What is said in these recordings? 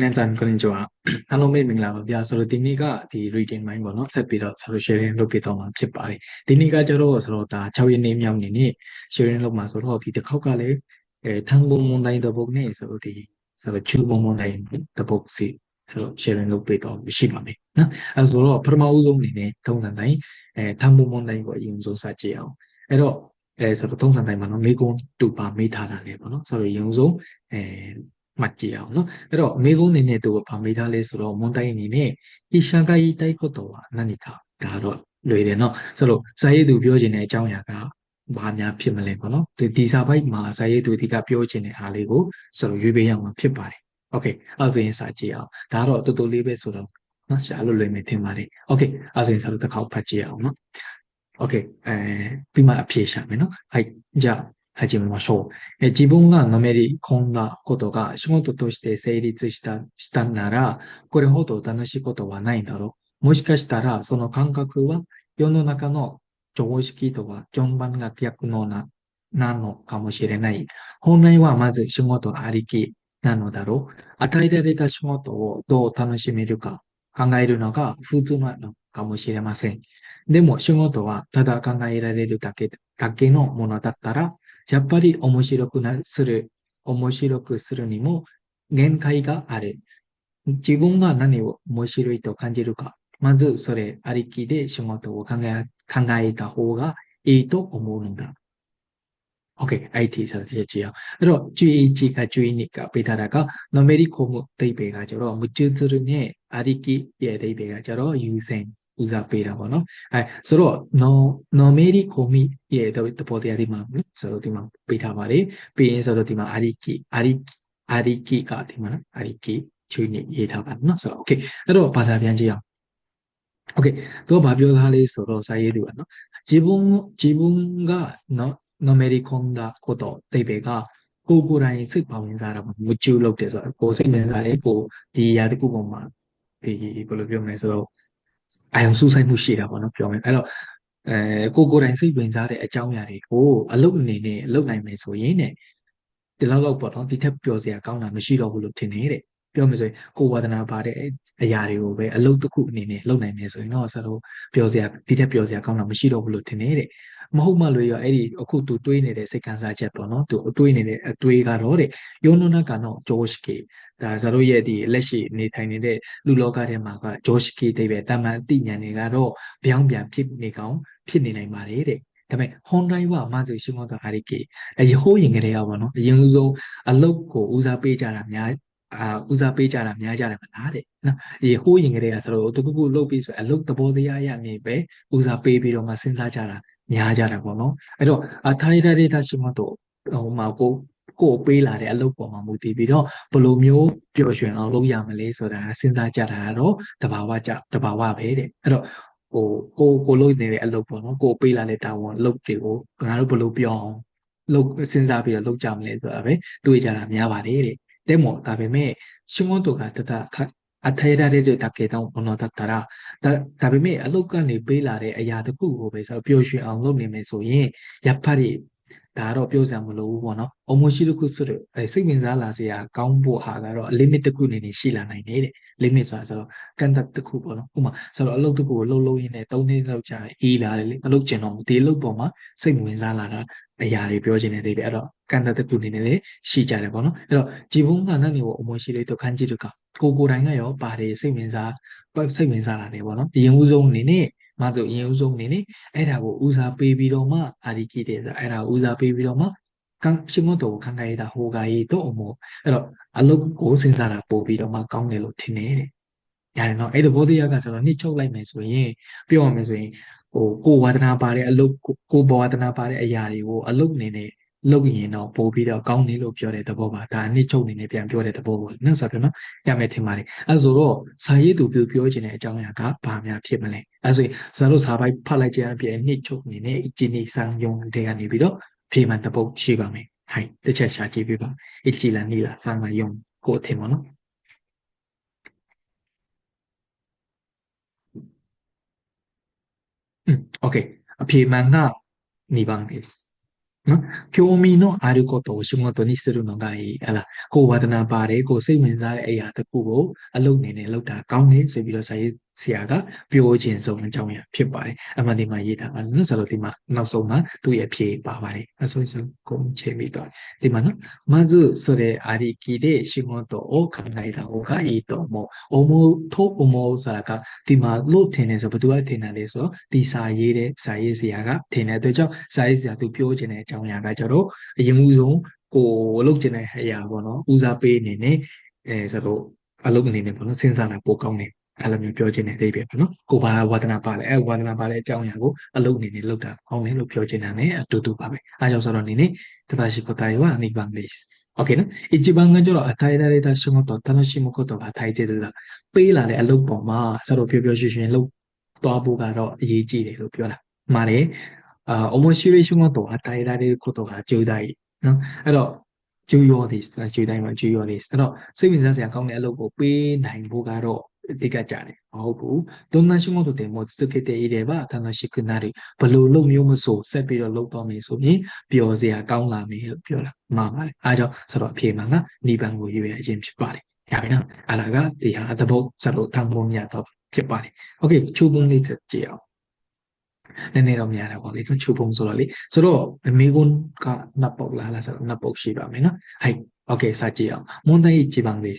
နန်တန်ကိုရင်ကျော်အားလုံးပဲမင်္ဂလာပါဗျာဆိုတော့ဒီနေ့ကဒီ reading mind ပေါ့နော်ဆက်ပြီးတော့ဆိုတော့ sharing လုပ်ပြတော့မှာဖြစ်ပါတယ်ဒီနေ့ကကျတော့ဆိုတော့ဒါ6ရက်နေ့မြောက်နေ့နေ့ sharing လုပ်မှာဆိုတော့ဒီတစ်ခေါက်ကလည်းအဲထန်းဘုံမွန်တိုင်းတပုတ်နဲ့ဆိုတော့ဒီဆိုတော့ချူဘုံမွန်တိုင်းတပုတ်စီဆိုတော့ sharing လုပ်ပြတော့ရှိပါမယ်နော်အဲဆိုတော့ပထမဦးဆုံးအနေနဲ့ထုံးစံတိုင်းအဲထန်းဘုံမွန်တိုင်းကိုအရင်ဆုံးစကြည့်အောင်အဲ့တော့အဲဆိုတော့ထုံးစံတိုင်းမှာနော်မေကွန်းတူပါမေးထားတာလေပေါ့နော်ဆိုတော့ရုံဆုံးအဲ မှတ်ကြည့်အောင်နော်အဲ့တော့မေကုန်းနေနဲ့သူကဗာမိထားလဲဆိုတော့မွန်တိုင်းအနေနဲ့ဤရှန်ကိုင်းတိုက်ခုတ်တော်ဟာနန္ဒီခါဒါတော့လွယ်တယ်နော်ဆိုလို့ဇာယေသူပြောခြင်းတဲ့အကြောင်းအရာကဘာများဖြစ်မလဲပေါ့နော်ဒီဒီစာပိုက်မှာဇာယေသူအဓိကပြောခြင်းတဲ့အားလေးကိုဆိုတော့ရွေးပေးရမှာဖြစ်ပါတယ်โอเคအဲ့ဆိုရင်စာကြည့်အောင်ဒါတော့တော်တော်လေးပဲဆိုတော့နော်ရှာလို့လွယ်မယ်ထင်ပါတယ်โอเคအဲ့ဆိုရင်စာလို့တစ်ခေါက်ဖတ်ကြည့်အောင်နော်โอเคအဲဒီမှာအဖြေရှာမယ်နော်အဲ့ကြ 始めましょう。え自分がのめり込んだことが仕事として成立したしたなら、これほど楽しいことはないだろう。もしかしたら、その感覚は世の中の常識とは順番が逆のななのかもしれない。本来はまず仕事ありきなのだろう。与えられた仕事をどう楽しめるか考えるのが普通なのかもしれません。でも仕事はただ考えられるだけだけのものだったら、やっぱり面白くなする、面白くするにも限界がある。自分が何を面白いと感じるか、まずそれありきで仕事を考え考えた方がいいと思うんだ。OK, IT させちゃう。だから11か12かベタだか、のめり込む대비가저 로、 夢中するね、ありき、え、대비가저로優先。 ဦးစားပေးတာပေါ့နော်အဲဆိုတော့ no normally komi ရဲ့တဘောတရားဒီမှာဆိုတော့ဒီမှာပေးထားပါလေပြီးရင်ဆိုတော့ဒီမှာ ariki ariki ariki ကဒီမှာ ariki ချွေးနေရေးထားပါနော်ဆိုတော့ okay အဲ့တော့ဘာသာပြန်ကြည့်အောင် okay တော့ဘာပြောသားလေးဆိုတော့စာရေးလို့ပါနော်自分自分がののめり込んだことတိတ်ပဲကကိုကိုယ်တိုင်စိတ်ပါဝင်စားတာမကျူးလုပ်တယ်ဆိုတော့ကိုစိတ်ဝင်စားတယ်ကိုဒီຢာတခုပေါ်မှာဒီဘယ်လိုပြောမလဲဆိုတော့ အာယုံစူးစိုက်မှုရှိတာပေါ့နော်ပြောမယ်အဲ့တော့အဲကိုကိုယ်တိုင်စိတ်ဝင်စားတဲ့အကြောင်းအရာတွေကိုအလုပ်အနေနဲ့လုပ်နိုင်မယ်ဆိုရင်တဲ့ဒီလောက်လောက်ပေါ့နော်ဒီထက်ပျော်စရာကောင်းတာမရှိတော့ဘူးလို့ထင်နေတဲ့ ပြောမယ်ဆိုရင်ကိုဝါဒနာပါတဲ့အရာတွေကိုပဲအလုပ်တစ်ခုအနေနဲ့လုပ်နိုင်မယ်ဆိုရင်တော့ဆက်လို့ပျော်စရာဒီထက်ပျော်စရာကောင်းတာမရှိတော့ဘူးလို့ထင်နေတဲ့မဟုတ်မှလို့ရအဲ့ဒီအခုသူတွေးနေတဲ့စိတ်ခံစားချက်ပေါ့နော်သူအတွေးနေတဲ့အတွေးကတော့တဲ့ယောနနာကတော့ဂျော့ရှ်ကေဒါဇာတို့ရဲ့ဒီလက်ရှိနေထိုင်နေတဲ့လူလောကထဲမှာကဂျော့ရှ်ကေတိပဲတာမန်အသိဉာဏ်တွေကတော့ပြောင်းပြန်ဖြစ်နေကောင်ဖြစ်နေနိုင်ပါတယ်တဲ့ဒါပေမဲ့ Honda ကမှဆိုရှင်ကတော့အားရကေအရဟိုးရင်ကလေးရောပေါ့နော်အရင်ဆုံးအလုတ်ကိုဦးစားပေးကြတာများ အာဦးစားပေးကြတာများကြတယ်မလားတဲ့နော်ဒီဟိုးရင်ကလေးကဆိုတော့တခုခုလုတ်ပြီးဆိုအလုတ်သဘောတရားရမြင်ပဲဦးစားပေးပြီးတော့မှစဉ်းစားကြတာများကြတာပေါ့နော်အဲ့တော့အထိုင်ရတဲ့တာရှိမတော့ဟိုမှာကိုကိုပေးလာတဲ့အလုပ်ပေါ်မှာမူတည်ပြီးတော့ဘယ်လိုမျိုးပျော်ရွှင်အောင်လုပ်ရမလဲဆိုတာစဉ်းစားကြတာကတော့တဘာဝကြတဘာဝပဲတဲ့အဲ့တော့ဟိုကိုကိုလုပ်နေတဲ့အလုပ်ပေါ့နော်ကိုပေးလာတဲ့တာဝန်အလုပ်တွေကိုငါတို့ဘယ်လိုပြောအောင်လုပ်စဉ်းစားပြီးတော့လုပ်ကြမလဲဆိုတာပဲတွေးကြတာများပါတယ်တဲ့ でもဒါပေမဲ့仕事がただ与えられるだけのものだったらဒါဒါပေမဲ့အလုတ်ကနေပေးလာတဲ့အရာတစ်ခုကိုပဲဆိုပျော်ရွှင်အောင်လုပ်နေမယ်ဆိုရင်やっぱり ဒါတော့ပြုတ်ဆံမလို့ဘူးပေါ့နော်အမွန်ရှိတစ်ခုဆိုတော့အဲစိတ်ဝင်စားလာစရာကောင်းဖို့ဟာကတော့ limit တစ်ခုအနေနဲ့ရှိလာနိုင်တယ်တဲ့ limit ဆိုတာဆိုတော့ကန့်သက်တစ်ခုပေါ့နော်ဥမာဆိုတော့အလုပ်တစ်ခုကိုလှုပ်လှုပ်ရင်းနဲ့၃နှစ်လောက်ကြာအေးလာတယ်လေမလုပ်ကျင်တော့ဘူးဒီအလုပ်ပေါ်မှာစိတ်ဝင်စားလာတာအရာတွေပြောချင်တဲ့တွေပဲအဲ့တော့ကန့်သက်တစ်ခုအနေနဲ့လည်းရှိကြတယ်ပေါ့နော်အဲ့တော့ជីဘုံကနဲ့ကိုအမွန်ရှိလေးဒုက္ခကြီးတို့ကကိုကိုတိုင်းကရောပါတယ်စိတ်ဝင်စားစိတ်ဝင်စားလာတယ်ပေါ့နော်အရင်ဦးဆုံးအနေနဲ့ မဆိုရင်ဦးဆုံးအနေနဲ့အဲ့ဒါကိုဦးစားပေးပြီးတော့မှအာဒီကိတဲ့အဲ့ဒါဦးစားပေးပြီးတော့မှကံရှိမတော်ခံခဲ့တာဟိုကရေးတော့အမို့အဲ့တော့အလုပ်ကိုစဉ်းစားတာပို့ပြီးတော့မှကောင်းတယ်လို့ထင်နေတယ်။ရတယ်နော်အဲ့ဒီဘောတရားကဆိုတော့နှစ်ချုပ်လိုက်မယ်ဆိုရင်ပြောရမယ်ဆိုရင်ဟိုကိုဝါဒနာပါတဲ့အလုပ်ကိုဘဝဒနာပါတဲ့အရာတွေကိုအလုပ်အနေနဲ့ လုပ်ရင်တော့ပို့ပြီးတော့ကောင်းတယ်လို့ပြောတဲ့သဘောပါဒါအနှစ်ချုပ်အနေနဲ့ပြန်ပြောတဲ့သဘောပေါ့နော်ဆိုတော့နော်ရမယ်ထင်ပါတယ်အဲဆိုတော့စာရေးသူပြောပြောချင်တဲ့အကြောင်းအရာကဘာများဖြစ်မလဲအဲဆိုရင်ဇာတ်လို့စာပိုက်ဖတ်လိုက်ခြင်းအပြင်နှစ်ချုပ်အနေနဲ့အကျဉ်းလေးစာယုံတွေကနေပြီးတော့ဖြေမှန်တပုတ်ရှိပါမယ်ဟိုင်တစ်ချက်ရှာကြည့်ပြပါအကြည်လာနေလားစာမယုံကိုအထင်ပါနော်อืมโอเคအဖြေမှန်ကနေပါ guys နော်興味のあることを仕事にするのがいいဟလာကိုဝါဒနာပါတယ်ကိုစိတ်ဝင်စားတဲ့အရာတစ်ခုကိုအလုပ်နေနဲ့လုပ်တာကောင်းတယ်ဆိုပြီးတော့စာရေး ဆရာကပြောခြင်းဆုံးအကြောင်းအရာဖြစ်ပါတယ်အမှန်ဒီမှာရေးထားပါနော်ဆိုတော့ဒီမှာနောက်ဆုံးမှာသူ့ရဲ့ဖြေပါပါတယ်အဆုံးဆုံးကုန်ချေမိတော့ဒီမှာနော်မずဆိုတဲ့အရိကိတဲ့ရှိမတော့ဩခန္ဓာတာဩခာဤတော်မောအမောထိုးအမောဆိုတာကဒီမှာလို့ထင်တယ်ဆိုဘယ်သူကထင်တယ်လဲဆိုတော့ဒီစာရေးတဲ့စာရေးဆရာကထင်တဲ့အတွက်ကြောင့်စာရေးဆရာသူပြောခြင်းတဲ့အကြောင်းအရာကကျတော့အရင်မှုဆုံးကိုလုပ်ခြင်းတဲ့အရာပေါ့နော်ဦးစားပေးနေနေအဲဆိုတော့အလုပ်အနေနဲ့ပေါ့နော်စဉ်းစားလိုက်ပိုကောင်းတယ် အဲ့လိုမျိုးပြောခြင်းတဲ့အသေးပဲပေါ့နော်ကိုဘာဝါဒနာပါလဲအဲဝါဒနာပါတဲ့အကြောင်းအရာကိုအလုပ်အနေနဲ့လုပ်တာကောင်းတယ်လို့ပြောခြင်းတာ ਨੇ အတူတူပါပဲအားကြောင့်ဆိုတော့အနေနဲ့正しい答えは2番です OK နော်一番がကျတော့与えられた仕事を楽しむことが大切だပေးလာတဲ့အလုပ်ပေါ်မှာစတော့ပြောပြောရွှင်ရွှင်လုပ်သွားဖို့ကတော့အရေးကြီးတယ်လို့ပြောတာမှားတယ်အာ面白い仕事を与えられることが重大နော်အဲ့တော့重要です重大မှာ重要ですအဲ့တော့စိတ်ဝင်စားစရာကောင်းတဲ့အလုပ်ကိုပေးနိုင်ဖို့ကတော့ ဒီကကြတယ်မဟုတ်ဘူးလုံလန်းရှိမှုတို့တင်မို့စုခဲ့တဲ့ရေးတယ်ပါတန်လရှိကနာရီဘလို့လုံမျိုးမဆိုဆက်ပြီးတော့လုံတော့မယ်ဆိုရင်ပျော်စရာကောင်းလာမယ်လို့ပြောတာမှန်ပါတယ်အားကြောင့်ဆိုတော့အဖြေမှန်ကနိဗ္ဗာန်ကိုရွေးရခြင်းဖြစ်ပါတယ်ရပြီနော်အလာကဒီဟာသဘောဆက်လို့တန်ဖိုးမြတ်တော့ဖြစ်ပါတယ်โอเคချူပုံလေးကြည့်အောင်နည်းနည်းတော့များတာပေါ့လေသူချူပုံဆိုတော့လေဆိုတော့အမေကွန်ကနှစ်ပုတ်လားလားဆိုတော့နှစ်ပုတ်ရှိပါမယ်နော်ဟိုက်โอเคစကြည့်အောင်မွန်တိုင်းဂျီပန်လေး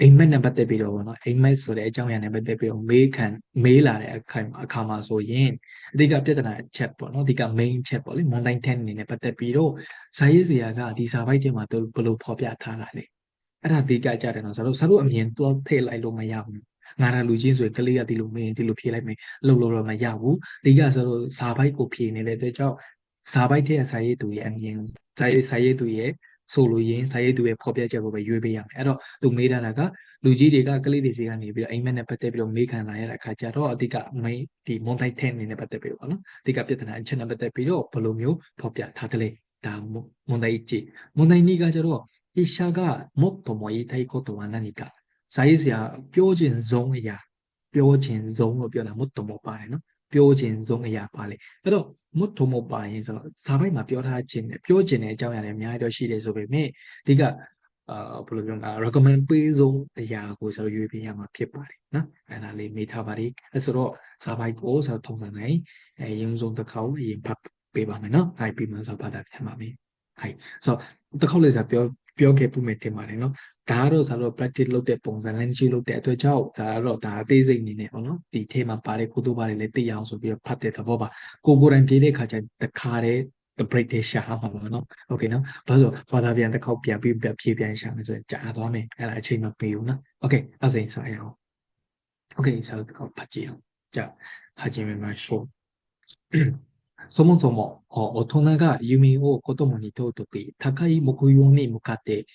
အိမ်မက်နဲ့ပတ်သက်ပြီးတော့ပေါ့နော်အိမ်မက်ဆိုတဲ့အကြောင်းအရာနဲ့ပတ်သက်ပြီးတော့မေးခံမေးလာတဲ့အခါအခါမှာဆိုရင်အဓိကပြဿနာအချက်ပေါ့နော်အဓိက main ချက်ပေါ့လေ mountain 10အနေနဲ့ပတ်သက်ပြီးတော့ဇာရေးစရာကဒီစာပိုက်ထဲမှာသူဘယ်လိုဖော်ပြထားတာလဲအဲ့ဒါအဓိကကြတယ်နော်ဆိုတော့ဆရာတို့အမြင်တော့ထည့်လိုက်လို့မရဘူးငါရလူချင်းဆိုရင်ကလေးကဒီလိုမင်းဒီလိုဖြေလိုက်မယ်လှုပ်လို့တော့မရဘူးဒီကဆိုတော့ဇာပိုက်ကိုဖြေနေတဲ့အတွက်ကြောင့်ဇာပိုက်ထဲကဇာရေးသူရဲ့အမြင်ဇာရေးဇာရေးသူရဲ့ ဆိုလို့ရင်ဇာရေးသူရဲ့ဖော်ပြချက်ကိုပဲရွေးပေးရမယ်အဲ့တော့သူမေးတာကလူကြီးတွေကကလေးတွေစီကနေပြီးတော့အိမ်မက်နဲ့ပတ်သက်ပြီးတော့မေးခံလာရတဲ့အခါကျတော့အဓိကမိဒီမွန်တိုင်း10အနေနဲ့ပတ်သက်ပြီးတော့နော်အဓိကပြဿနာအချက်နဲ့ပတ်သက်ပြီးတော့ဘယ်လိုမျိုးဖော်ပြထားတယ်လဲဒါ問題1問題2ကကျတော့医者がもっとも言いたいことは何かဇာရေးစရာပြောခြင်းဆုံးအရာပြောခြင်းဆုံးလို့ပြောတာမတ်တမောပါတယ်နော် ပြောခြင်းဆုံးအရာပါလေအဲ့တော့မတ်တမောပါရင်ဆိုတော့ဇာပိုက်မှာပြောထားခြင်းနဲ့ပြောခြင်းတဲ့အကြောင်းအရာတွေအများကြီးတော့ရှိတယ်ဆိုပေမဲ့ဒီကအာဘယ်လိုပြောမလဲ recommend ပေးဆုံးအရာကိုဆိုတော့ရွေးပေးရမှာဖြစ်ပါတယ်နော်အဲ့ဒါလေးမေးထားပါလိအဲ့ဆိုတော့ဇာပိုက်ကိုဆိုတော့ထုံစံနိုင်အဲရုံဆုံးတစ်ခေါက်အရင်ဖတ်ပေးပါမယ်နော်အဲ့ပြီးမှဆိုတော့ဘာသာပြန်ပါမယ်ဟိုင်ဆိုတော့တစ်ခေါက်လေးဆိုပြော ပြောခဲ့ပုံမဲ့တင်ပါတယ်နော်ဒါကတော့ဇာတော့ practice လုပ်တဲ့ပုံစံ language လုပ်တဲ့အတွက်ကြောင့်ဇာတော့ဒါအသေးစိတ်အနေနဲ့ပေါ့နော်ဒီ theme ပါတယ်ကိုတို့ပါတယ်လည်းသိအောင်ဆိုပြီးတော့ဖတ်တဲ့သဘောပါကိုကိုယ်တိုင်ပြေးတဲ့ခါကျတခါတည်း the break တွေရှာမှာပါနော်โอเคနော်ဘာလို့ဘာသာပြန်တစ်ခေါက်ပြန်ပြီးဖြည့်ပြန်ရှာမယ်ဆိုရင်ကြာသွားမယ်အဲ့ဒါအချိန်မပေးဘူးနော်โอเคအဲ့စိန်စားရအောင်โอเคဇာတော့တစ်ခေါက်ဖတ်ကြည့်အောင်ကြာဟာချင်းမြန်မာရှိုး そもそも大人が夢を子供に問うとき、高い目標に向かって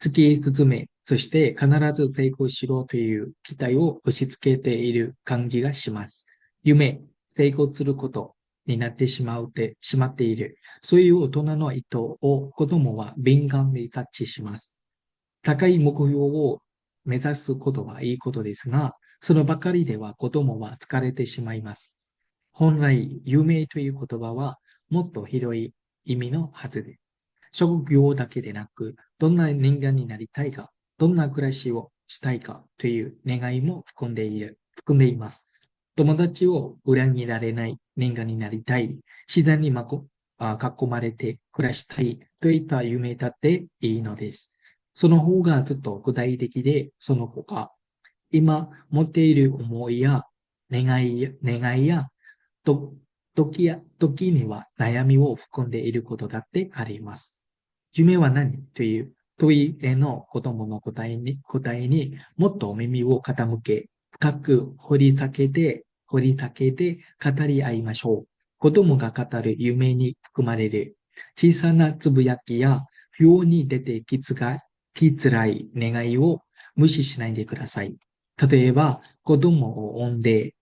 突き進め、そして必ず成功しろという期待を押し付けている感じがします。夢、成功することになってしまうてしまっている。そういう大人の意図を子供は敏感に察知します。高い目標を目指すことはいいことですが、そればかりでは子供は疲れてしまいます。本来、夢という言葉はもっと広い意味のはずで、職業だけでなく、どんな人間になりたいか、どんな暮らしをしたいかという願いも含んでいる、含んでいます。友達を裏切られない人間になりたい、自然にまこあ囲まれて暮らしたいといった夢だっていいのです。その方がずっと具体的で、その他、今持っている思いや願いや願いや時や時には悩みを含んでいることだってあります。夢は何？という問いへの子供の答えに答えにもっとお耳を傾け、深く掘り下げて、掘り下げて語り合いましょう。子供が語る夢に含まれる小さなつぶやきや表に出てきつがきづらい願いを無視しないでください。例えば、子供を産んで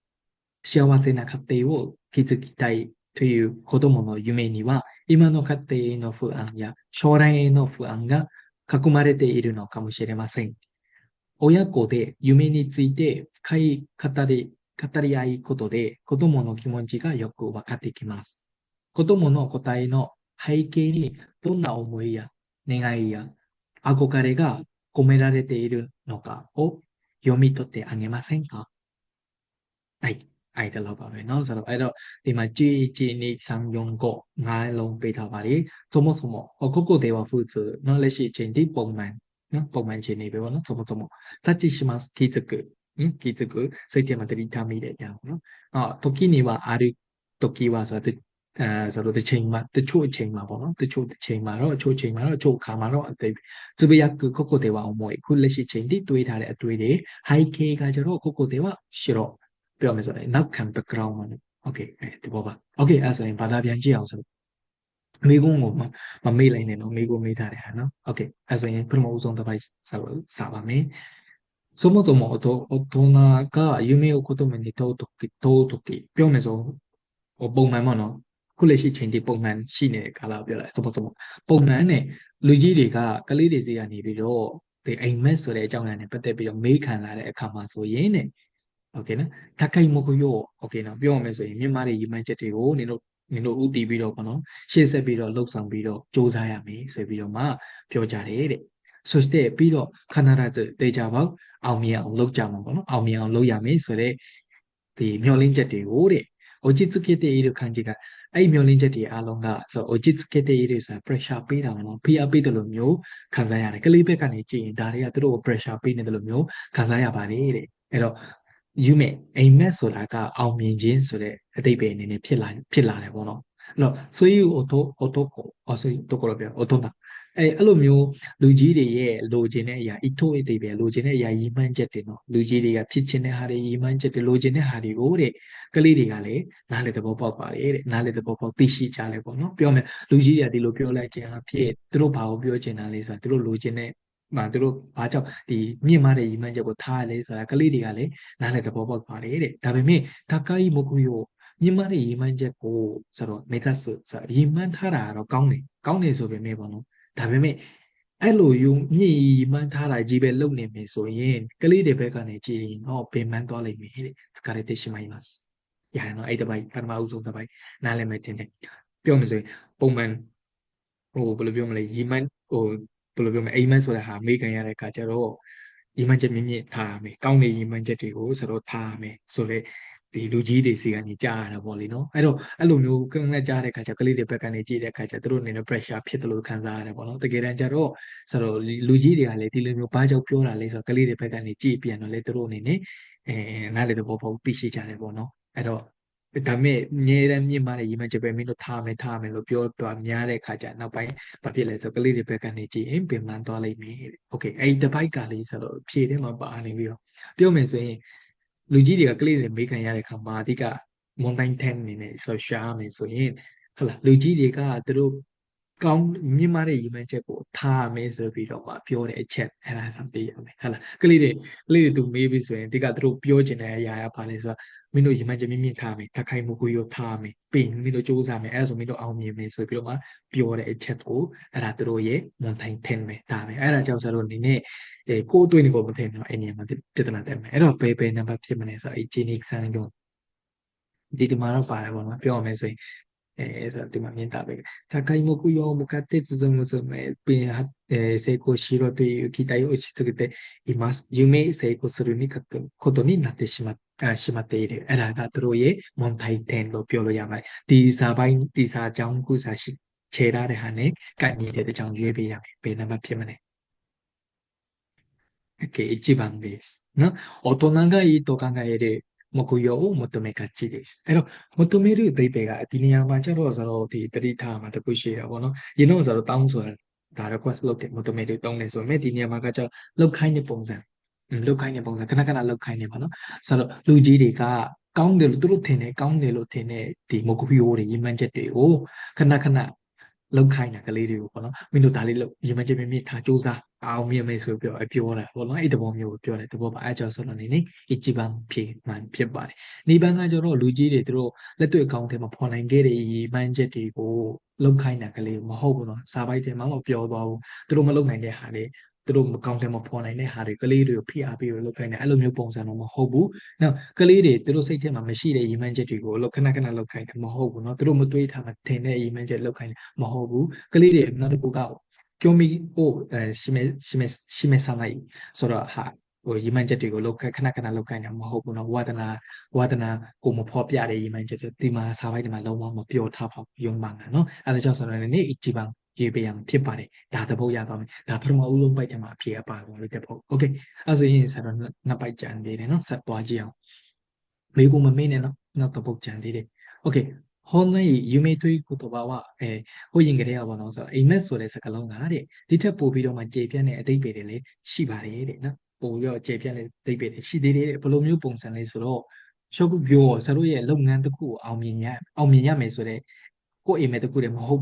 幸せな家庭を築きたいという子供の夢には、今の家庭への不安や将来への不安が囲まれているのかもしれません。親子で夢について深い語り語り合いことで子供の気持ちがよく分かってきます。子供の答えの背景にどんな思いや願いや憧れが込められているのかを読み取ってあげませんか？はい。 အဲ့ဒါတော့ပါပဲเนาะဆိုတော့အဲ့တော့ဒီမှာကြည်ကြည်နေဆောင်ယုံကိုငါးလုံးပေးထားပါလေそもそもここでは普通เนาะလက်ရှိအချိန်ဒီပုံမှန်เนาะပုံမှန်ချိန်နေပဲပေါ့เนาะそもそもစัจします気づくん気づくစိတ်ထဲမှာတတိထားမိတဲ့အကြောင်းเนาะအော်時にはある時はဆိုတော့အဲဆိုတော့တစ်ချိန်မှာတချို့အချိန်မှာပေါ့နော်တချို့တစ်ချိန်မှာတော့အချို့ချိန်မှာတော့အချို့ခါမှာတော့အသေးつぶやくここでは思いခုလက်ရှိချိန်ဒီတွေးထားတဲ့အတွေးတွေ背景ကကြတော့ここでは白 ပြောမယ်ဆိုရင်နောက်ခံ background မှာနော် okay အဲဒီဘောပါ okay အဲဆိုရင်ဘာသာပြန်ကြည့်အောင်ဆိုတော့မိကုန်းကိုမမမေ့လိုက်နဲ့နော်မိကုန်းမေ့ထားတယ်ဟာနော် okay အဲဆိုရင်ပထမဦးဆုံးတစ်ပိုက်စစပါမယ်そもそも大人が夢を求めに問うとき、問うとき、ပြောမယ်ဆိုပုံမှန်ပေါ့နော်ခုလက်ရှိချိန်ဒီပုံမှန်ရှိနေတဲ့ကာလပြောလိုက်စမစမပုံမှန်နဲ့လူကြီးတွေကကလေးတွေစီကနေပြီးတော့ဒီအိမ်မက်ဆိုတဲ့အကြောင်းအရာနဲ့ပတ်သက်ပြီးတော့မေးခံလာတဲ့အခါမှာဆိုရင်တဲ့ โอเคနော်ဓာတ်ခိုက်မကိုရောโอเคနော်ပြောရမယ်ဆိုရင်မြန်မာတွေရည်မှန်းချက်တွေကိုနင်တို့နင်တို့ဥတီပြီးတော့ပေါ့နော်ရှေ့ဆက်ပြီးတော့လှုပ်ဆောင်ပြီးတော့စ조사ရမယ်ဆိုပြီးတော့မှပြောကြတယ်တဲ့ဆိုしてပြီးတော့ခန္ဓာရတေချာပေါက်အောင်မြင်အောင်လုပ်ကြမှာပေါ့နော်အောင်မြင်အောင်လုပ်ရမယ်ဆိုတဲ့ဒီမျောလင်းချက်တွေကိုတဲ့โอจิตสุเกเตอีတို့ခန်းကြီးကအဲ့မျောလင်းချက်တွေအားလုံးကဆိုတော့ ojit skete တွေဆိုတာ pressure ပေးတာမလို့ဖိအားပေးတယ်လို့မျိုးခံစားရတယ်ကလေးဘက်ကနေကြည့်ရင်ဒါတွေကသူတို့ကို pressure ပေးနေတယ်လို့မျိုးခံစားရပါတယ်တဲ့အဲ့တော့ ယူမဲ့အိမ်မက်ဆိုတာကအောင်မြင်ခြင်းဆိုတဲ့အတိတ်ပဲအနေနဲ့ဖြစ်လာဖြစ်လာတယ်ပေါ့နော်အဲ့တော့ဆိုယူအတော့အတော့ကိုအဆိုတော့ကိုပြောအတော့တာအဲအဲ့လိုမျိုးလူကြီးတွေရဲ့လိုချင်တဲ့အရာအထိုးအသေးပဲလိုချင်တဲ့အရာရည်မှန်းချက်တွေနော်လူကြီးတွေကဖြစ်ချင်တဲ့ဟာတွေရည်မှန်းချက်တွေလိုချင်တဲ့ဟာတွေကိုတဲ့ကလေးတွေကလည်းနားလေသဘောပေါက်ပါလေတဲ့နားလေသဘောပေါက်သိရှိကြလေပေါ့နော်ပြောမယ်လူကြီးတွေကဒီလိုပြောလိုက်ခြင်းအဖြစ်သူတို့ဘာကိုပြောချင်တာလဲဆိုတာသူတို့လိုချင်တဲ့ မှာသူတို့ဘာကြောင့်ဒီမြင့်မားတဲ့ရည်မှန်းချက်ကိုထားရလဲဆိုတာကလေးတွေကလည်းနားလေသဘောပေါက်ပါတယ်တဲ့ဒါပေမဲ့ဒါကာယီမကူယောမြင့်မားတဲ့ရည်မှန်းချက်ကိုဆိုတော့မေတ္တာဆိုဆိုရည်မှန်းထားတာကတော့ကောင်းတယ်ကောင်းတယ်ဆိုပေမဲ့ပေါ့နော်ဒါပေမဲ့အဲ့လိုယူမြင့်ရီမှန်းထားတာကြီးပဲလုပ်နေမယ်ဆိုရင်ကလေးတွေဘက်ကနေကြည့်ရင်တော့ပင်ပန်းသွားလိမ့်မယ်တဲ့စကားလေးသိရှိမှမတ်ရရင်တော့အဲ့တပိုက်ပထမဦးဆုံးတပိုက်နားလည်မယ်တင်တယ်ပြောမယ်ဆိုရင်ပုံမှန်ဟိုဘယ်လိုပြောမလဲရီမှန်းဟို ဘယ်လိုပြောမလဲအိမ်မက်ဆိုတဲ့ဟာမေးခံရတဲ့အခါကျတော့ရီမှန်းချက်မြင့်မြင့်ထားရမယ်ကောင်းတဲ့ရီမှန်းချက်တွေကိုဆိုတော့ထားရမယ်ဆိုတော့ဒီလူကြီးတွေစီကနေကြားရတာပေါ့လေနော်အဲ့တော့အဲ့လိုမျိုးကငက်ကြားတဲ့ခါကျကလေးတွေဘက်ကနေကြည့်တဲ့ခါကျသူတို့အနေနဲ့ pressure ဖြစ်တယ်လို့ခံစားရတယ်ပေါ့နော်တကယ်တမ်းကျတော့ဆိုတော့လူကြီးတွေကလည်းဒီလိုမျိုးဘာကြောင့်ပြောတာလဲဆိုတော့ကလေးတွေဘက်ကနေကြည့်ပြန်တော့လေသူတို့အနေနဲ့အဲနားလေတဲ့ဘောပေါ့သိရှိကြတယ်ပေါ့နော်အဲ့တော့ ဒါမဲ့မြဲတဲ့မြင့်မားတဲ့ရီမချက်ပဲမင်းတို့ထားမယ်ထားမယ်လို့ပြောတော့များတဲ့ခါကျနောက်ပိုင်းဘာဖြစ်လဲဆိုကလေးတွေဘက်ကနေကြည့်ရင်ပင်ပန်းသွားလိမ့်မယ်တဲ့။ Okay အဲ့ဒီတစ်ပိုက်ကလေးဆိုတော့ဖြည့်ထဲမှာပါနေပြီးတော့ပြောမယ်ဆိုရင်လူကြီးတွေကကလေးတွေမေးခံရတဲ့ခါမှာအဓိက mountain ten အနေနဲ့ဆိုရှားမယ်ဆိုရင်ဟုတ်လားလူကြီးတွေကသူတို့ ကောင်းမြင့်မားတဲ့ရည်မှန်းချက်ကိုထားမယ်ဆိုပြီးတော့မှပြောတဲ့အချက်အဲ့ဒါဆိုပေးရမယ်ဟုတ်လားကလေးတွေကလေးတွေသူမေးပြီးဆိုရင်အဓိကသူတို့ပြောချင်တဲ့အရာကဘာလဲဆိုတော့မင်းတို့ရည်မှန်းချက်မြင့်မြင့်ထားမယ်တခိုင်မှုကိုရောထားမယ်ပြီးမင်းတို့စူးစမ်းမယ်အဲ့ဒါဆိုမင်းတို့အောင်မြင်မယ်ဆိုပြီးတော့မှပြောတဲ့အချက်ကိုအဲ့ဒါသူတို့ရဲ့ mountain ten ပဲဒါပဲအဲ့ဒါကြောင့်ဆိုတော့အနေနဲ့အဲကိုယ်အတွေ့အကြုံကိုမထင်တော့အဲ့နေရာမှာပြဿနာတက်မယ်အဲ့တော့ဘယ်ဘယ်နံပါတ်ဖြစ်မလဲဆိုတော့အဲ့ genic ဆန်းကြောဒီဒီမှာတော့ပါတယ်ပေါ့နော်ပြောရမယ်ဆိုရင် えー、さて、まみたべ、高い目標を向かって進む娘、えー、成功しろという期待をし続けています。夢成功するにかくことになってしましまっている。ラガトロエ、問題点の病の病。第三番、ジャンクサシ、チェラレハネ、がジャンジュエビヤべ、べなまぴマネ。OK、一番です。な、大人がいいと考える。目標を求めがちです。အဲ့တော့求めるအဓိပ္ပာယ်ကဒီနေရာမှာကျတော့ဆိုတော့ဒီတတိထားမှာတခုရှိတာပေါ့နော်။ရင်းတော့ဆိုတော့တောင်းဆိုတာဒါ request လုပ်တယ်求めるတောင်းတယ်ဆိုပေမဲ့ဒီနေရာမှာကကျတော့လောက်ခိုင်းတဲ့ပုံစံလောက်ခိုင်းတဲ့ပုံစံခဏခဏလောက်ခိုင်းနေပါနော်။ဆိုတော့လူကြီးတွေကကောင်းတယ်လို့သူတို့ထင်တယ်ကောင်းတယ်လို့ထင်တဲ့ဒီမုတ်ကပီယိုတွေရည်မှန်းချက်တွေကိုခဏခဏ လောက်ခိုင်းတာကလေးတွေကိုပေါ့နော်မင်းတို့ဒါလေးလောက်ရမချက်မြင့်ထားစူးစမ်းအောင်မြင်မယ်ဆိုပြောပြောတာပေါ့နော်အဲ့တဘောမျိုးကိုပြောတယ်တဘောပါအဲကြောင့်ဆိုတော့နေနေအကြည့်ပန်းဖြစ်မှန်ဖြစ်ပါတယ်နေပန်းကကျတော့လူကြီးတွေသူတို့လက်တွေ့အကောင့်ထဲမှာဖော်နိုင်ခဲ့တဲ့ရည်မှန်းချက်တွေကိုလောက်ခိုင်းတာကလေးမဟုတ်ဘူးနော်စာပိုက်ထဲမှာမပြောသွားဘူးသူတို့မလောက်နိုင်တဲ့ဟာတွေ သူတို့မကောင်းတယ်မဖော်နိုင်တဲ့ဟာတွေကလေးတွေကိုဖိအားပေးလို့လုပ်ခိုင်းတယ်အဲ့လိုမျိုးပုံစံတော့မဟုတ်ဘူး။နောက်ကလေးတွေသူတို့စိတ်ထဲမှာမရှိတဲ့ရည်မှန်းချက်တွေကိုလောက်ခဏခဏလောက်ခိုင်းတယ်မဟုတ်ဘူးเนาะသူတို့မတွေးထားမှထင်တဲ့ရည်မှန်းချက်လောက်ခိုင်းတယ်မဟုတ်ဘူး။ကလေးတွေနောက်တစ်ခုကကျော်မီကိုရှိမဲရှိမဲရှိမဲဆာလိုက်ဆိုတော့ဟာဟိုရည်မှန်းချက်တွေကိုလောက်ခဏခဏလောက်ခိုင်းတာမဟုတ်ဘူးเนาะဝါဒနာဝါဒနာကိုမဖော်ပြတဲ့ရည်မှန်းချက်တွေဒီမှာစာပိုက်တွေမှာလုံးဝမပြောထားပါဘူးယုံပါငါเนาะအဲ့ဒါကြောင့်ဆိုတော့လည်းနေအကြည့်ပါ ရေးပေးရမှာဖြစ်ပါတယ်ဒါသဘောရသွားမယ်ဒါပထမဦးဆုံးပိုက်ထဲမှာအဖြေအပါလို့တဲ့ပေါ့โอเคအဲဆိုရင်ဆက်တော့နှစ်ပိုက်ကြံသေးတယ်เนาะဆက်သွားကြည့်အောင်မေးကိုမမေးနဲ့เนาะနောက်တစ်ပုတ်ကြံသေးတယ်โอเคဟောနေယူမေထွေးကိုတော့ဘာဝအဲဟိုရင်ကလေးကပေါ့နော်ဆိုတော့အိမ်မက်ဆိုတဲ့စကားလုံးကတဲ့ဒီထက်ပိုပြီးတော့မှကြေပြတ်တဲ့အတိတ်ပေတွေလည်းရှိပါတယ်တဲ့နော်ပိုပြီးတော့ကြေပြတ်တဲ့အတိတ်ပေတွေရှိသေးတယ်တဲ့ဘယ်လိုမျိုးပုံစံလဲဆိုတော့ရှော့ခုပြောဆရာတို့ရဲ့လုပ်ငန်းတစ်ခုကိုအောင်မြင်ရအောင်မြင်ရမယ်ဆိုတဲ့ကိုယ့်အိမ်မက်တစ်ခုတည်းမဟုတ်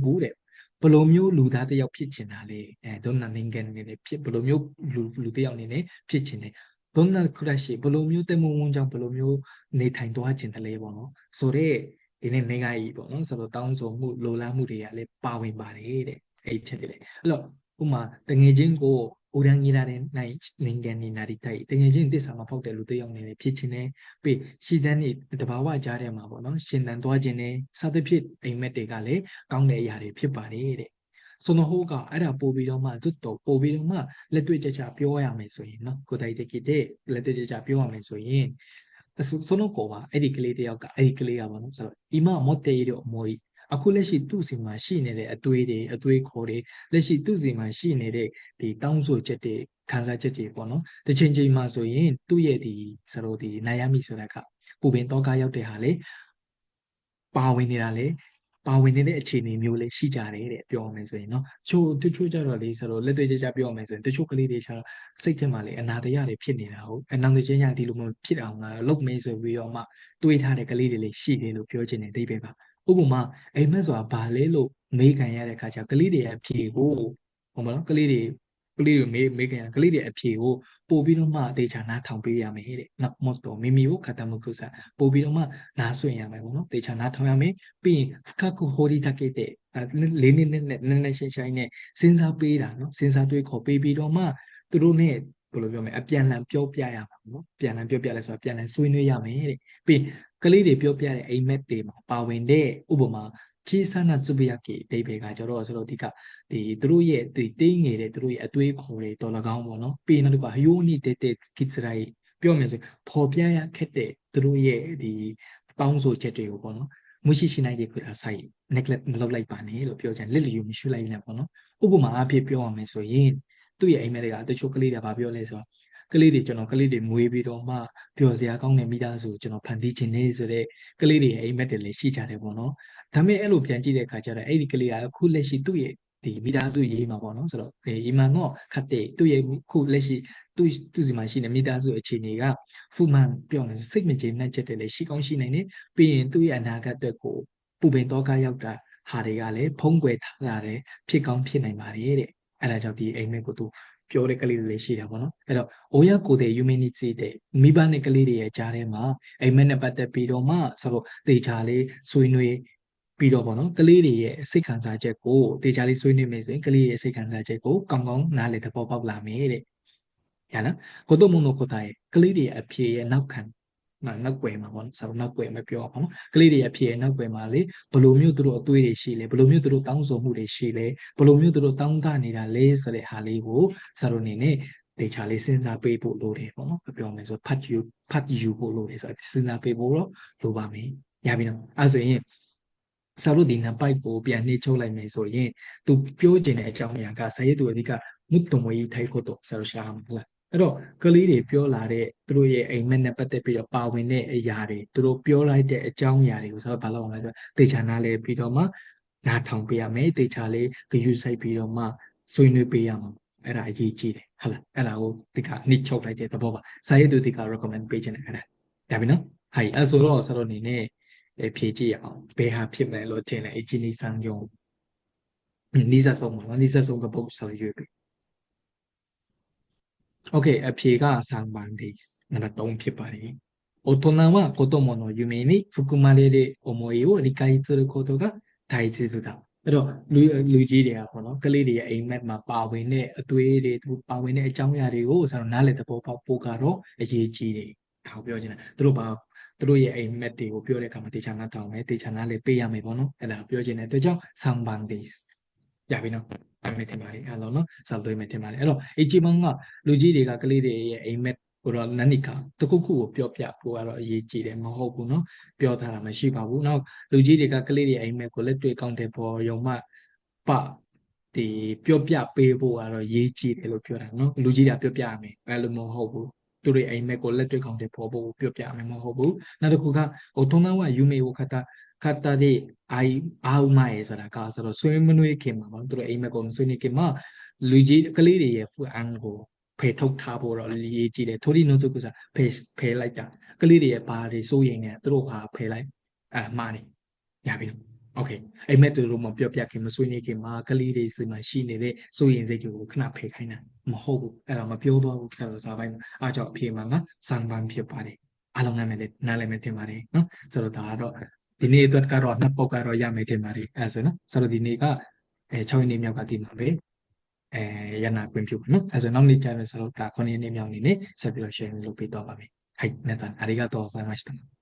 ဘူးတဲ့ဘယ်လိုမျိုးလူသားတစ်ယောက်ဖြစ်ချင်တာလဲအဲဒုနာနင်ကန်နေနဲ့ဖြစ်ဘယ်လိုမျိုးလူလူတစ်ယောက်နေနဲ့ဖြစ်ချင်တယ်ဒုနာခရရှိဘယ်လိုမျိုးတက်မုံဝန်းကြောင့်ဘယ်လိုမျိုးနေထိုင်သွားချင်တယ်လဲပေါ့နော်ဆိုတော့ဒီနေ့နေကကြီးပေါ့နော်ဆိုတော့တောင်းဆိုမှုလိုလားမှုတွေကလည်းပါဝင်ပါတယ်တဲ့အဲ့ချက်တွေလေအဲ့တော့ဥမာတငယ်ချင်းကို အိုရန်ဂီရာတဲ့နိုင်လင်ကန်နေနာရီတိုက်တကယ်ချင်းတစ္ဆာမဖောက်တယ်လို့သိအောင်နေတယ်ဖြစ်ချင်းနဲ့ပြီးရှီတန်းနေတဘာဝကြားထဲမှာပေါ့နော်ရှင်တန်သွားခြင်းနဲ့စသဖြင့်အိမ်မက်တွေကလည်းကောင်းတဲ့အရာတွေဖြစ်ပါတယ်တဲ့ဆိုတော့ဟိုကအဲ့ဒါပို့ပြီးတော့မှဇွတ်တော့ပို့ပြီးတော့မှလက်တွေ့ကြကြပြောရမယ်ဆိုရင်နော်ကိုတိုင်တကိတဲ့လက်တွေ့ကြကြပြောရမယ်ဆိုရင်ဆိုတော့ကောကအဲ့ဒီကလေးတယောက်ကအဲ့ဒီကလေးကပါနော်ဆိုတော့ ima motte iro moi အခုလက်ရှိသူ့စီမှာရှိနေတဲ့အတွေးတွေအတွေးခေါ်တွေလက်ရှိသူ့စီမှာရှိနေတဲ့ဒီတောင်းဆိုချက်တွေခံစားချက်တွေပေါ့နော်တစ်ချိန်ချိန်မှာဆိုရင်သူ့ရဲ့ဒီဆိုတော့ဒီနိုင်ရမိဆိုတာကပူပင်တော့ကားရောက်တဲ့ဟာလေပါဝင်နေတာလေပါဝင်နေတဲ့အခြေအနေမျိုးလေးရှိကြတယ်တဲ့ပြောမယ်ဆိုရင်เนาะချို့တချို့ကြတော့လေဆိုတော့လက်တွေ့ကြကြပြောမယ်ဆိုရင်တချို့ကလေးတွေကျတော့စိတ်ထဲမှာလေအနာတရားတွေဖြစ်နေတာဟုတ်အနောင်တချင်းရဒီလိုမျိုးဖြစ်အောင်လားလုတ်မေးဆိုပြီးတော့မှတွေးထားတဲ့ကလေးတွေလေးရှိတယ်လို့ပြောချင်တယ်သိပဲပါ ဥပမာအိမ်မက်ဆိုတာဘာလဲလို့မေးခံရတဲ့အခါကျကလေးတွေအဖြေကိုဟုတ်မလားကလေးတွေကလေးတွေမေးမေးခံရကလေးတွေအဖြေကိုပို့ပြီးတော့မှတေချာနားထောင်ပေးရမယ်တဲ့နော်မော့တော့မိမိကိုခတ်တမှုကုစားပို့ပြီးတော့မှနားဆွင့်ရမယ်ပေါ့နော်တေချာနားထောင်ရမယ်ပြီးရင်ဖကကုဟိုဒီတကိတဲ့လေးနည်းနဲ့နည်းနည်းရှင်းရှင်းနဲ့စဉ်းစားပေးတာနော်စဉ်းစားတွေးခေါ်ပေးပြီးတော့မှသူတို့ ਨੇ ဘယ်လိုပြောမလဲအပြန်လန်ပြောပြရမှာနော်ပြန်လန်ပြောပြလဲဆိုတာပြန်လန်ဆွေးနွေးရမယ်တဲ့ပြီး ကလေးတွေပြောပြတဲ့အိမ်မက်တွေမှာပါဝင်တဲ့ဥပမာကြီးစနာဇုပယကေအတိပယ်ကကျတော့ဆိုတော့ဒီကဒီသူတို့ရဲ့ဒီတင်းငယ်တဲ့သူတို့ရဲ့အသွေးခေါ်တွေတော်လကောင်းပေါ့နော်ပြီးနောက်တစ်ခါဟယိုနီတေတေကိစရိုင်ပြောမယ်ဆိုပေါ်ပြရခက်တဲ့သူတို့ရဲ့ဒီပေါင်းဆိုချက်တွေကိုပေါ့နော်မရှိရှိနိုင်တဲ့ခုဒါဆိုင် neglect မလုပ်လိုက်ပါနဲ့လို့ပြောချင်လစ်လျူမရှိလိုက်နဲ့ပေါ့နော်ဥပမာအဖြစ်ပြောရမယ်ဆိုရင်သူ့ရဲ့အိမ်မက်တွေကတချို့ကလေးတွေဗာပြောလဲဆိုတော့ ကလေးတွေကျွန်တော်ကလေးတွေမွေးပြီးတော့မှပျော်စရာကောင်းတဲ့မိသားစုကျွန်တော်ဖန်တီးခြင်းနေဆိုတဲ့ကလေးတွေအိမ်မက်တွေလည်းရှိကြတယ်ပေါ့နော်ဒါပေမဲ့အဲ့လိုပြန်ကြည့်တဲ့အခါကျတော့အဲ့ဒီကလေးကခုလက်ရှိသူ့ရဲ့ဒီမိသားစုရေးမှာပေါ့နော်ဆိုတော့ဒီမှာတော့ခတ်တဲ့သူ့ရဲ့ခုလက်ရှိသူ့သူ့စီမှာရှိနေမိသားစုအခြေအနေကဖူမှန်ပြောနေစိတ်မကျေနပ်ချက်တွေလည်းရှိကောင်းရှိနိုင်တယ်ပြီးရင်သူ့ရဲ့အနာဂတ်အတွက်ကိုပူပင်တော့ကရောက်တာဟာတွေကလည်းဖုံးကွယ်ထားရတယ်ဖြစ်ကောင်းဖြစ်နိုင်ပါတယ်တဲ့အဲ့ဒါကြောင့်ဒီအိမ်မက်ကိုသူ ပြောတဲ့ကလေးတွေလည်းရှိတာပေါ့နော်အဲ့တော့အိုရကိုတဲ့ humanity တဲ့မိဘနဲ့ကလေးတွေရဲ့ကြားထဲမှာအိမ်မက်နဲ့ပတ်သက်ပြီးတော့မှဆိုတော့တေချာလေးဆွေးနွေးပြီးတော့ပေါ့နော်ကလေးတွေရဲ့စိတ်ခံစားချက်ကိုတေချာလေးဆွေးနွေးမယ်ဆိုရင်ကလေးရဲ့စိတ်ခံစားချက်ကိုကောင်းကောင်းနားလည်သဘောပေါက်လာမယ်တဲ့။ညာနော်ကိုတို့မုံတို့ကိုတာရဲ့ကလေးတွေရဲ့အဖြေရဲ့နောက်ခံ နောက်ွယ်မှာပေါ့နော်ဆိုတော့နောက်ွယ်မပြောပါဘူး။ကလေးတွေရဲ့အဖြေရဲ့နောက်ွယ်မှာလေဘလိုမျိုးသူတို့အသွေးတွေရှိလဲဘလိုမျိုးသူတို့တောင်းဆိုမှုတွေရှိလဲဘလိုမျိုးသူတို့တောင်းတနေတာလဲဆိုတဲ့ဟာလေးကိုဆရာတို့အနေနဲ့တေချာလေးစဉ်းစားပေးဖို့လိုတယ်ပေါ့နော်ပြောမယ်ဆိုဖတ်ယူဖတ်ယူဖို့လိုတယ်ဆိုတော့စဉ်းစားပေးဖို့တော့လိုပါမယ်။ရပြီနော်အဲဆိုရင်ဆရာတို့ဒီနံပိုက်ကိုပြန်နှိချုပ်လိုက်မယ်ဆိုရင်သူပြောချင်တဲ့အကြောင်းအရာကဆရာရဲ့သူအဓိကမုတ္တမဝေထိုက်ဖို့တော့ဆရာတို့ရှာမှာလား အဲ့တော့ကလေးတွေပြောလာတဲ့သူတို့ရဲ့အိမ်မက်နဲ့ပတ်သက်ပြီးတော့ပါဝင်တဲ့အရာတွေသူတို့ပြောလိုက်တဲ့အကြောင်းအရာတွေကိုဆရာတို့ဘာလုပ်အောင်လဲဆိုတော့တေချာနာလဲပြီးတော့မှနားထောင်ပေးရမယ်တေချာလေးဂယုစိုက်ပြီးတော့မှဆွေးနွေးပေးရမှာအဲ့ဒါအရေးကြီးတယ်ဟုတ်လားအဲ့ဒါကိုဒီကနှိချုပ်လိုက်တဲ့သဘောပါဆရာရဲ့သူဒီက recommend ပေးချင်တယ်အဲ့ဒါဒါပြီနော်ဟိုင်အဲ့ဆိုတော့ဆရာတို့အနေနဲ့ဖြေကြည့်အောင်ဘယ်ဟာဖြစ်မယ်လို့ထင်လဲအချင်းလေးစံယုံနီးစပ်ဆုံးပါနော်နီးစပ်ဆုံးကပုတ်ဆိုရွေးပြီ Okay အဖြေက3番ですနံပါတ်3ဖြစ်ပါတယ်大人は子供の夢に含まれる思いを理解することが大切だအဲ့တော့လူလူကြီးတွေကပေါ့နော်ကလေးတွေရဲ့အိမ်မက်မှာပါဝင်တဲ့အသွေးတွေသူပါဝင်တဲ့အကြောင်းအရာတွေကိုဆိုတော့နားလည်သဘောပေါက်ဖို့ကတော့အရေးကြီးတယ်ဒါကိုပြောချင်တာသူတို့ဘာသူတို့ရဲ့အိမ်မက်တွေကိုပြောတဲ့အခါမှာတေချာနာတောင်းမယ်တေချာနာလည်းပေးရမယ်ပေါ့နော်အဲ့ဒါပြောချင်တဲ့အတွက်ကြောင့်3番ですရပြီနော် အဲ့မဲ့ထင်ပါလေအဲ့လိုနော်စာသွေးမဲ့ထင်ပါလေအဲ့တော့အကြီးမန်းကလူကြီးတွေကကလေးတွေရဲ့အိမ်မက်ကိုတော့နန္နိကာတခုခုကိုပြောပြဖို့ကတော့အရေးကြီးတယ်မဟုတ်ဘူးနော်ပြောထားတာမရှိပါဘူးနောက်လူကြီးတွေကကလေးတွေအိမ်မက်ကိုလက်တွေ့ကောင်းတဲ့ပေါ်ယုံမှပဒီပြောပြပေးဖို့ကတော့ရေးကြည့်တယ်လို့ပြောတာနော်လူကြီးတွေကပြောပြရမယ်အဲ့လိုမဟုတ်ဘူးသူတွေအိမ်မက်ကိုလက်တွေ့ကောင်းတဲ့ပေါ်ဖို့ပြောပြရမယ်မဟုတ်ဘူးနောက်တစ်ခုကဟိုထုံးနှဝယူမေဝခတာ ခတ်တာတဲ့အိုင်အာဥမရဲ့ဆိုတာကဆိုတော့ဆွေးမနွေးခင်မှာပေါ့သူတို့အိမ်မက်ကိုမဆွေးနွေးခင်မှာလူကြီးကလေးတွေရဲ့ဖူအန်ကိုဖယ်ထုတ်ထားဖို့တော့ရေးကြည့်တယ်ထိုဒီနှုတ်စုကစားဖယ်ဖယ်လိုက်တာကလေးတွေရဲ့ဘာတွေစိုးရင်လည်းသူတို့ဟာဖယ်လိုက်အာမှားနေရပြီနော်โอเคအိမ်မက်တူလို့မပြောပြခင်မဆွေးနွေးခင်မှာကလေးတွေစီမှာရှိနေတဲ့စိုးရင်စိတ်တွေကိုခဏဖယ်ခိုင်းတာမဟုတ်ဘူးအဲ့တော့မပြောတော့ဘူးဆက်လို့စားပိုင်းအားကြောင့်အဖြေမှာကစံပန်းဖြစ်ပါတယ်အားလုံးနားမလဲနားလည်းမတင်ပါတယ်နော်ဆိုတော့ဒါကတော့ ဒီနေ့အတွက်ကတော့နှစ်ပုတ်ကတော့ရမယ်တင်ပါတယ်အဲ့ဆိုနော်ဆိုတော့ဒီနေ့ကအဲ6ရက်နေ့မြောက်ကတည်မှာပဲအဲရနာခွင့်ပြုပါနော်အဲ့ဆိုနောက်နေ့ကျရင်ဆိုတော့ဒါ9ရက်နေ့မြောက်နေ့နဲ့ဆက်ပြီးတော့ share လုပ်ပေးတော့ပါမယ်はい皆さんありがとうございました